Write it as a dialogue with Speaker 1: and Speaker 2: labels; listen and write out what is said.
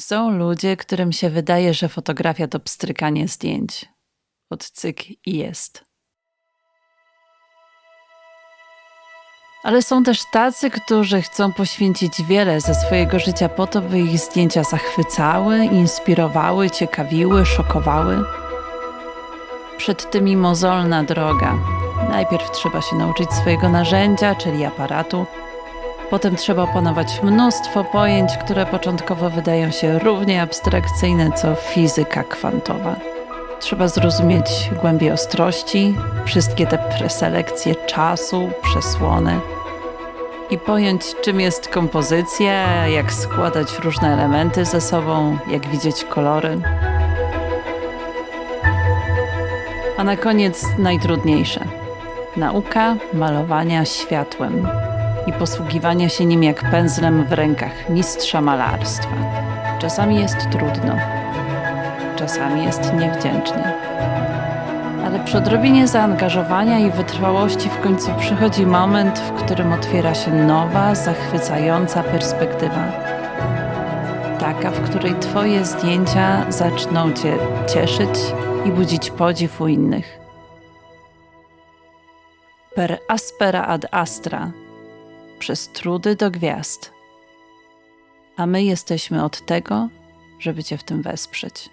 Speaker 1: Są ludzie, którym się wydaje, że fotografia to pstrykanie zdjęć. Od cyk i jest. Ale są też tacy, którzy chcą poświęcić wiele ze swojego życia po to, by ich zdjęcia zachwycały, inspirowały, ciekawiły, szokowały. Przed tymi mozolna droga. Najpierw trzeba się nauczyć swojego narzędzia, czyli aparatu. Potem trzeba opanować mnóstwo pojęć, które początkowo wydają się równie abstrakcyjne co fizyka kwantowa. Trzeba zrozumieć głębię ostrości, wszystkie te preselekcje czasu, przesłony i pojąć, czym jest kompozycja, jak składać różne elementy ze sobą, jak widzieć kolory. A na koniec najtrudniejsze nauka malowania światłem i posługiwania się nim jak pędzlem w rękach mistrza malarstwa. Czasami jest trudno, czasami jest niewdzięcznie. Ale przy odrobinie zaangażowania i wytrwałości w końcu przychodzi moment, w którym otwiera się nowa, zachwycająca perspektywa. Taka, w której Twoje zdjęcia zaczną Cię cieszyć i budzić podziw u innych. Per aspera ad astra przez trudy do gwiazd. A my jesteśmy od tego, żeby Cię w tym wesprzeć.